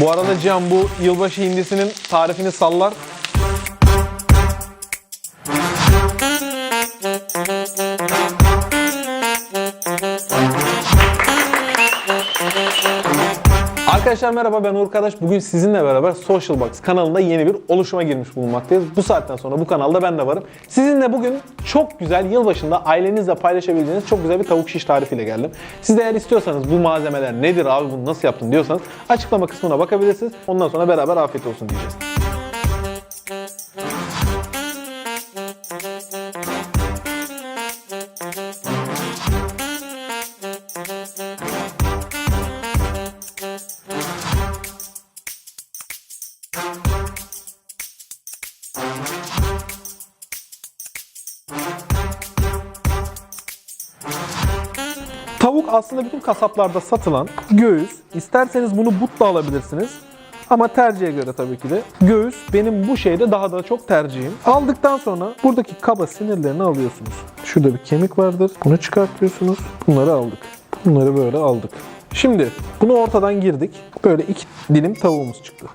Bu arada Cihan bu yılbaşı hindisinin tarifini sallar. Arkadaşlar merhaba ben Uğur Kardeş. Bugün sizinle beraber Social Box kanalında yeni bir oluşuma girmiş bulunmaktayız. Bu saatten sonra bu kanalda ben de varım. Sizinle bugün çok güzel yılbaşında ailenizle paylaşabileceğiniz çok güzel bir tavuk şiş tarifiyle geldim. Siz de eğer istiyorsanız bu malzemeler nedir abi bunu nasıl yaptın diyorsanız açıklama kısmına bakabilirsiniz. Ondan sonra beraber afiyet olsun diyeceğiz. Tavuk aslında bütün kasaplarda satılan göğüs. İsterseniz bunu butla alabilirsiniz. Ama tercihe göre tabii ki de. Göğüs benim bu şeyde daha da çok tercihim. Aldıktan sonra buradaki kaba sinirlerini alıyorsunuz. Şurada bir kemik vardır. Bunu çıkartıyorsunuz. Bunları aldık. Bunları böyle aldık. Şimdi bunu ortadan girdik. Böyle iki dilim tavuğumuz çıktı.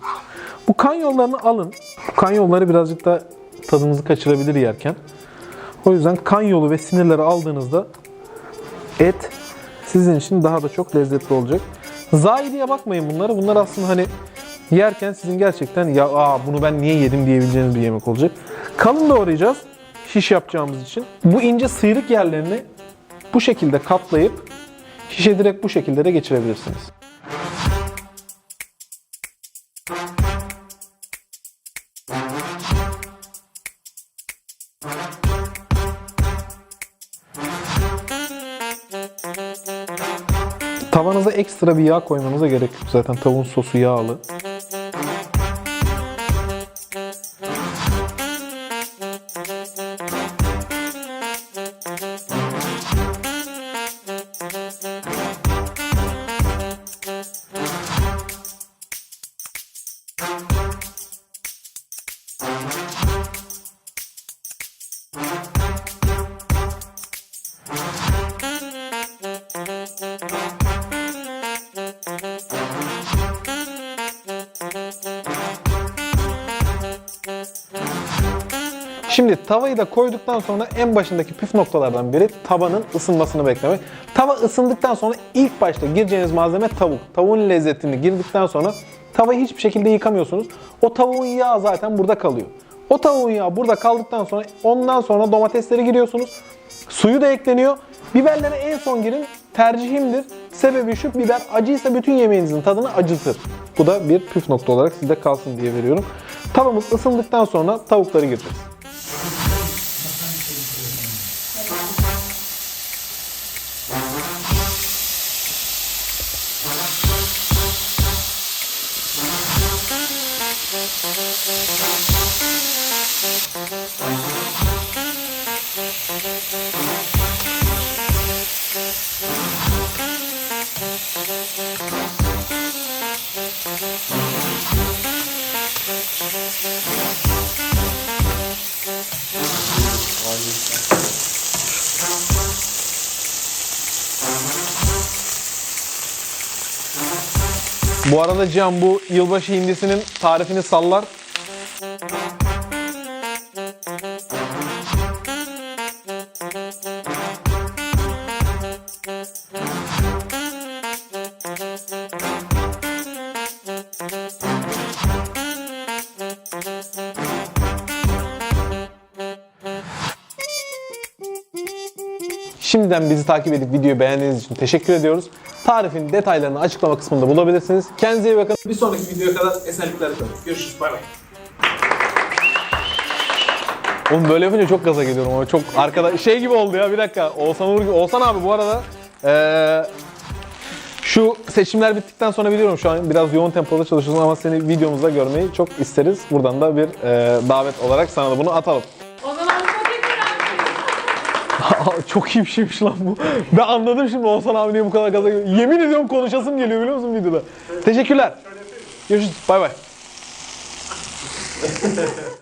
Bu kan yollarını alın. Bu kan yolları birazcık da tadınızı kaçırabilir yerken. O yüzden kan yolu ve sinirleri aldığınızda et sizin için daha da çok lezzetli olacak. Zayi diye bakmayın bunlara. Bunlar aslında hani yerken sizin gerçekten ya aa bunu ben niye yedim diyebileceğiniz bir yemek olacak. Kalın doğrayacağız şiş yapacağımız için. Bu ince sıyrık yerlerini bu şekilde katlayıp şişe direkt bu şekilde de geçirebilirsiniz. Tavanıza ekstra bir yağ koymanıza gerek yok. Zaten tavuğun sosu yağlı. Şimdi tavayı da koyduktan sonra en başındaki püf noktalardan biri tavanın ısınmasını beklemek. Tava ısındıktan sonra ilk başta gireceğiniz malzeme tavuk. Tavuğun lezzetini girdikten sonra tavayı hiçbir şekilde yıkamıyorsunuz. O tavuğun yağı zaten burada kalıyor. O tavuğun yağı burada kaldıktan sonra ondan sonra domatesleri giriyorsunuz. Suyu da ekleniyor. Biberlere en son girin. Tercihimdir. Sebebi şu biber acıysa bütün yemeğinizin tadını acıtır. Bu da bir püf nokta olarak sizde kalsın diye veriyorum. Tavamız ısındıktan sonra tavukları gireceğiz. こんにちは。Bu arada Cihan bu yılbaşı hindisinin tarifini sallar. Şimdiden bizi takip edip videoyu beğendiğiniz için teşekkür ediyoruz. Tarifin detaylarını açıklama kısmında bulabilirsiniz. Kendinize iyi bakın. Bir sonraki videoya kadar esenlikler diliyoruz. Görüşürüz. Bay bay. Oğlum böyle yapınca çok gaza geliyorum ama çok arkada şey gibi oldu ya bir dakika. Oğuzhan Uğur gibi. Oğuzhan abi bu arada eee, şu seçimler bittikten sonra biliyorum şu an biraz yoğun tempoda çalışıyorsun ama seni videomuzda görmeyi çok isteriz. Buradan da bir eee, davet olarak sana da bunu atalım. O zaman çok Aa, çok iyi bir şeymiş lan bu. Ben anladım şimdi Oğuzhan abi niye bu kadar gaza geliyor. Yemin ediyorum konuşasım geliyor biliyor musun videoda. Teşekkürler. Görüşürüz. Bay bay.